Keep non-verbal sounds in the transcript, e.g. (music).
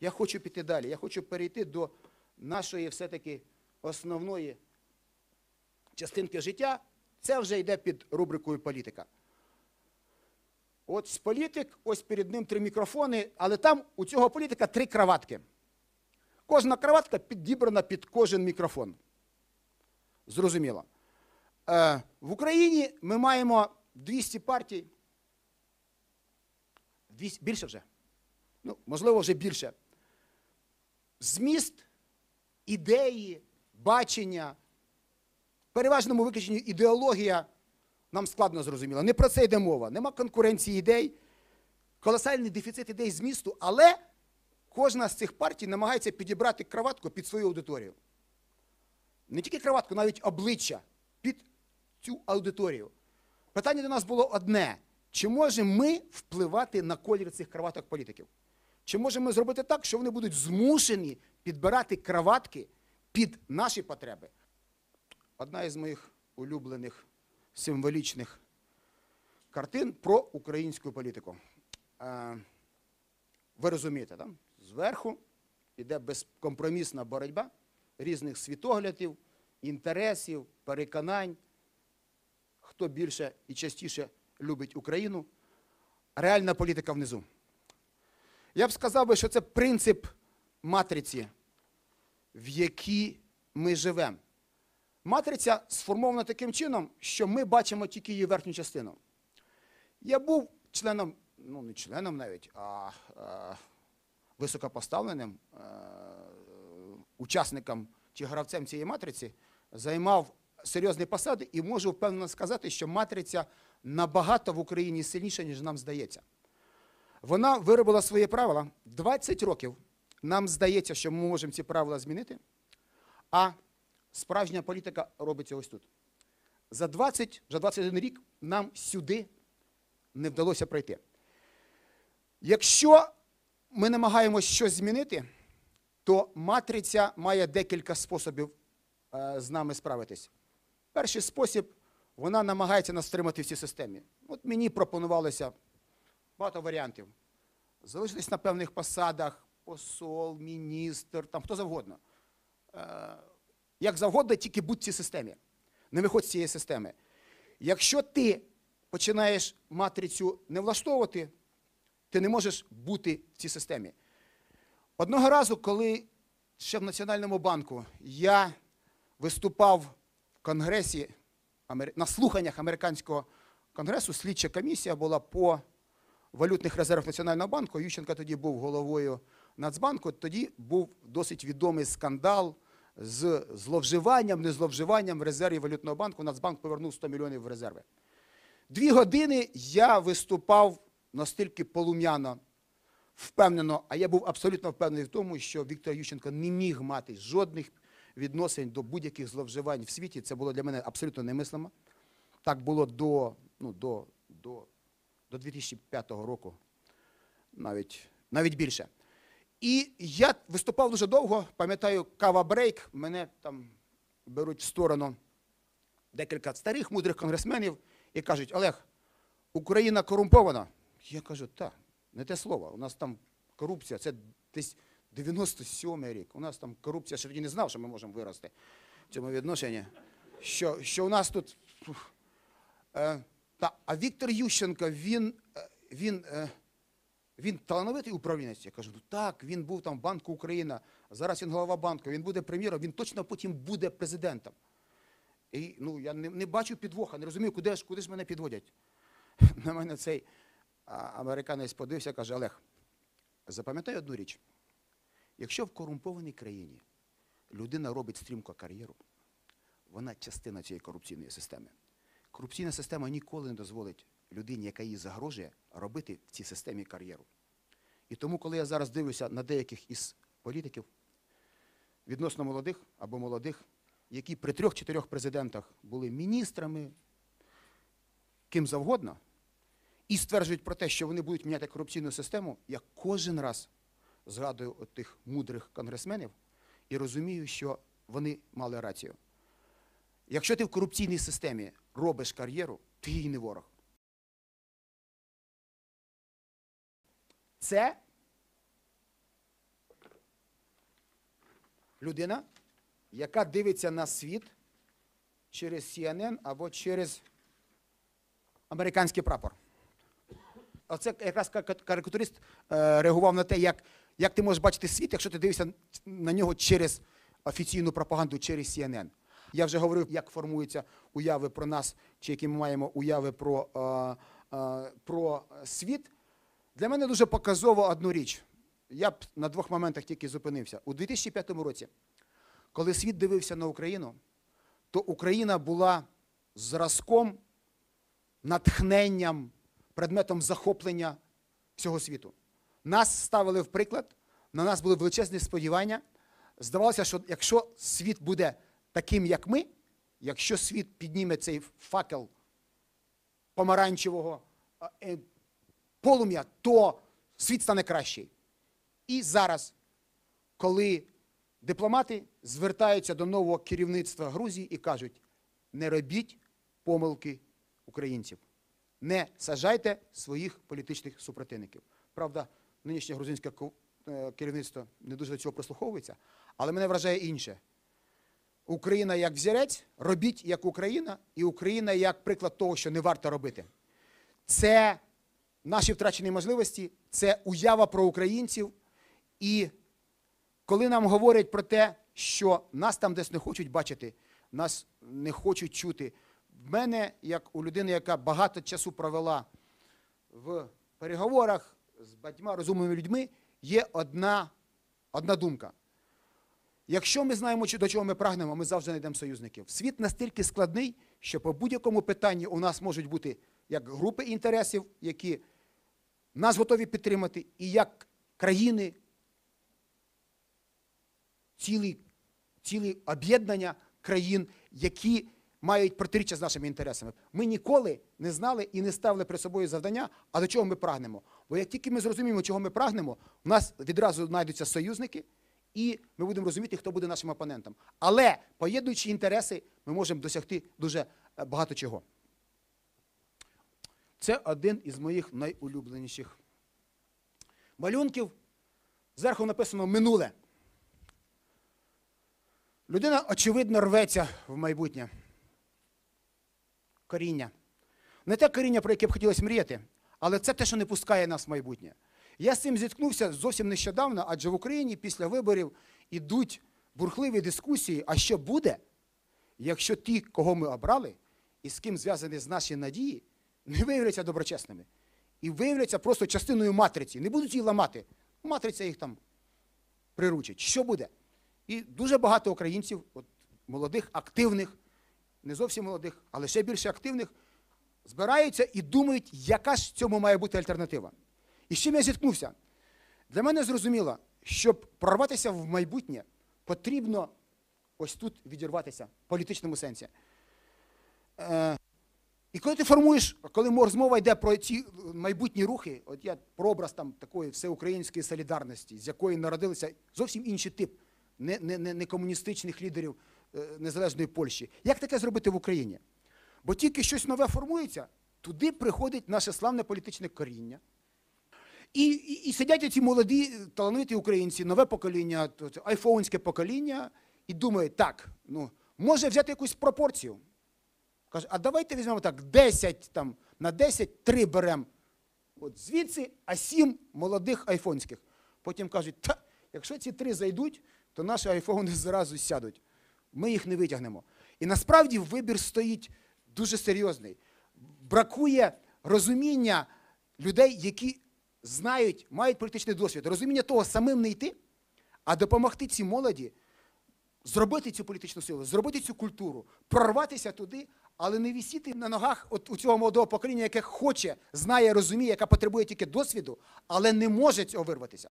Я хочу піти далі. Я хочу перейти до нашої все-таки основної частинки життя. Це вже йде під рубрикою політика. От політик, ось перед ним три мікрофони, але там у цього політика три краватки. Кожна краватка підібрана під кожен мікрофон. Зрозуміло. Е, в Україні ми маємо 200 партій. 200, більше вже. Ну, можливо, вже більше. Зміст, ідеї, бачення, в переважному виключенні ідеологія нам складно зрозуміло. Не про це йде мова. Нема конкуренції ідей, колосальний дефіцит ідей змісту, але кожна з цих партій намагається підібрати краватку під свою аудиторію. Не тільки краватку, навіть обличчя під цю аудиторію. Питання до нас було одне: чи можемо ми впливати на колір цих краваток політиків? Чи можемо зробити так, що вони будуть змушені підбирати краватки під наші потреби? Одна із моїх улюблених символічних картин про українську політику. Е, ви розумієте, так? зверху йде безкомпромісна боротьба різних світоглядів, інтересів, переконань, хто більше і частіше любить Україну. Реальна політика внизу. Я б сказав би, що це принцип матриці, в якій ми живемо. Матриця сформована таким чином, що ми бачимо тільки її верхню частину. Я був членом, ну не членом навіть, а, а високопоставленим е, учасником чи гравцем цієї матриці, займав серйозні посади і можу впевнено сказати, що матриця набагато в Україні сильніша, ніж нам здається. Вона виробила свої правила 20 років. Нам здається, що ми можемо ці правила змінити, а справжня політика робиться ось тут. За 20, за 21 рік нам сюди не вдалося пройти. Якщо ми намагаємося щось змінити, то матриця має декілька способів е, з нами справитись. Перший спосіб вона намагається нас стримати в цій системі. От мені пропонувалося багато варіантів. Залишитись на певних посадах, посол, міністр, там хто завгодно. Е, як завгодно, тільки будь в цій системі. Не виходь з цієї системи. Якщо ти починаєш матрицю не влаштовувати, ти не можеш бути в цій системі. Одного разу, коли ще в Національному банку я виступав в Конгресі, на слуханнях американського конгресу, слідча комісія була по валютних резервах Національного банку. Ющенко тоді був головою Нацбанку. Тоді був досить відомий скандал з зловживанням, не зловживанням в резерві валютного банку. Нацбанк повернув 100 мільйонів в резерви. Дві години я виступав настільки полум'яно, впевнено, а я був абсолютно впевнений в тому, що Віктор Ющенко не міг мати жодних відносин до будь-яких зловживань в світі. Це було для мене абсолютно немислимо. Так було до, ну, до, до, до 2005 року, навіть, навіть більше. І я виступав дуже довго, пам'ятаю, кава брейк, мене там беруть в сторону декілька старих мудрих конгресменів і кажуть: Олег, Україна корумпована. Я кажу, так, не те слово. У нас там корупція, це десь 97-й рік. У нас там корупція, ще тоді не знав, що ми можемо вирости в цьому відношенні. Що, що у нас тут. Е, та, а Віктор Ющенко, він, е, він, е, він талановитий управлінець. Я кажу, ну так, він був там в Банку Україна, зараз він голова банку, він буде прем'єром, він точно потім буде президентом. І ну, я не, не бачу підвоха, не розумію, куди ж, куди ж мене підводять. (laughs) На мене цей американець подивився, каже, Олег, запам'ятай одну річ. Якщо в корумпованій країні людина робить стрімко кар'єру, вона частина цієї корупційної системи. Корупційна система ніколи не дозволить людині, яка їй загрожує, робити в цій системі кар'єру. І тому, коли я зараз дивлюся на деяких із політиків, відносно молодих або молодих, які при трьох-чотирьох президентах були міністрами, ким завгодно, і стверджують про те, що вони будуть міняти корупційну систему, я кожен раз згадую тих мудрих конгресменів і розумію, що вони мали рацію. Якщо ти в корупційній системі робиш кар'єру, ти їй не ворог. Це людина, яка дивиться на світ через CNN або через американський прапор. Оце якраз ка- ка- карикатурист е, реагував на те, як, як ти можеш бачити світ, якщо ти дивишся на нього через офіційну пропаганду, через CNN. Я вже говорив, як формуються уяви про нас, чи які ми маємо уяви про, е, е, про світ. Для мене дуже показово одну річ. Я б на двох моментах тільки зупинився. У 2005 році, коли світ дивився на Україну, то Україна була зразком, натхненням, предметом захоплення всього світу. Нас ставили в приклад, на нас були величезні сподівання. Здавалося, що якщо світ буде таким, як ми, якщо світ підніме цей факел помаранчевого е, полум'я, то світ стане кращий. І зараз, коли дипломати звертаються до нового керівництва Грузії і кажуть: не робіть помилки українців, не сажайте своїх політичних супротивників. Правда, нинішнє грузинське е, керівництво не дуже до цього прислуховується, але мене вражає інше. Україна як взірець, робіть як Україна, і Україна як приклад того, що не варто робити. Це наші втрачені можливості, це уява про українців. І коли нам говорять про те, що нас там десь не хочуть бачити, нас не хочуть чути, в мене, як у людини, яка багато часу провела в переговорах з багатьма розумними людьми, є одна, одна думка. Якщо ми знаємо, до чого ми прагнемо, ми завжди знайдемо союзників. Світ настільки складний, що по будь-якому питанні у нас можуть бути як групи інтересів, які нас готові підтримати, і як країни, цілі, цілі об'єднання країн, які мають протиріччя з нашими інтересами. Ми ніколи не знали і не ставили перед собою завдання, а до чого ми прагнемо. Бо як тільки ми зрозуміємо, чого ми прагнемо, у нас відразу знайдуться союзники, і ми будемо розуміти, хто буде нашим опонентом. Але поєднуючи інтереси, ми можемо досягти дуже е, багато чого. Це один із моїх найулюбленіших малюнків. Зверху написано минуле. Людина, очевидно, рветься в майбутнє. Коріння. Не те коріння, про яке б хотілося мріяти, але це те, що не пускає нас в майбутнє. Я з цим зіткнувся зовсім нещодавно, адже в Україні після виборів ідуть бурхливі дискусії, а що буде, якщо ті, кого ми обрали, і з ким зв'язані з наші надії, не виявляться доброчесними. І виявляться просто частиною матриці. Не будуть її ламати. Матриця їх там приручить. Що буде? І дуже багато українців, от, молодих, активних, не зовсім молодих, але ще більше активних, збираються і думають, яка ж цьому має бути альтернатива. І з чим я зіткнувся? Для мене зрозуміло, щоб прорватися в майбутнє, потрібно ось тут відірватися в політичному сенсі. Е, і коли ти формуєш, коли розмова йде про ці майбутні рухи, от я про образ там такої всеукраїнської солідарності, з якої народилися зовсім інший тип не, не, не, комуністичних лідерів е, незалежної Польщі. Як таке зробити в Україні? Бо тільки щось нове формується, туди приходить наше славне політичне коріння. І, і, і сидять ці молоді талановиті українці, нове покоління, айфонське покоління, і думають, так, ну, може взяти якусь пропорцію. Каже, а давайте візьмемо так, 10 там, на 10 3 беремо. От звідси, а 7 молодих айфонських. Потім кажуть, та, якщо ці три зайдуть, то наші айфони зразу сядуть. Ми їх не витягнемо. І насправді вибір стоїть дуже серйозний. Бракує розуміння людей, які знають, мають політичний досвід, розуміння того самим не йти, а допомогти цій молоді зробити цю політичну силу, зробити цю культуру, прорватися туди, але не вісіти на ногах от у цього молодого покоління, яке хоче, знає, розуміє, яка потребує тільки досвіду, але не може цього вирватися.